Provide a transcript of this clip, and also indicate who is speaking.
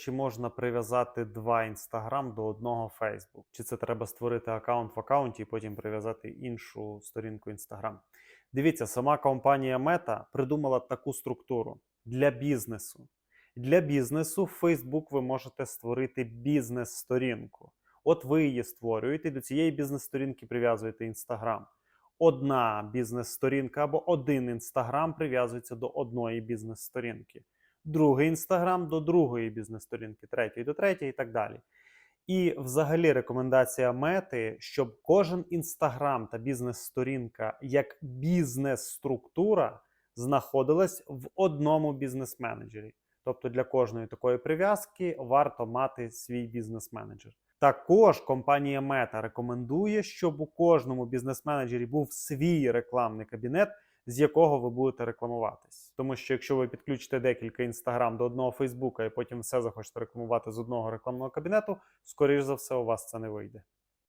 Speaker 1: Чи можна прив'язати два Instagram до одного Facebook? Чи це треба створити аккаунт в аккаунті і потім прив'язати іншу сторінку Instagram? Дивіться, сама компанія Meta придумала таку структуру для бізнесу. Для бізнесу в Facebook ви можете створити бізнес-сторінку. От ви її створюєте, до цієї бізнес-сторінки прив'язуєте Instagram. Одна бізнес-сторінка або один Instagram прив'язується до одної бізнес-сторінки другий інстаграм до другої бізнес-сторінки, третій до третьої і так далі. І взагалі рекомендація мети, щоб кожен інстаграм та бізнес-сторінка як бізнес-структура знаходилась в одному бізнес-менеджері. Тобто для кожної такої прив'язки варто мати свій бізнес-менеджер. Також компанія Meta рекомендує, щоб у кожному бізнес-менеджері був свій рекламний кабінет, з якого ви будете рекламуватись. Тому що якщо ви підключите декілька інстаграм до одного Фейсбука і потім все захочете рекламувати з одного рекламного кабінету, скоріш за все, у вас це не вийде.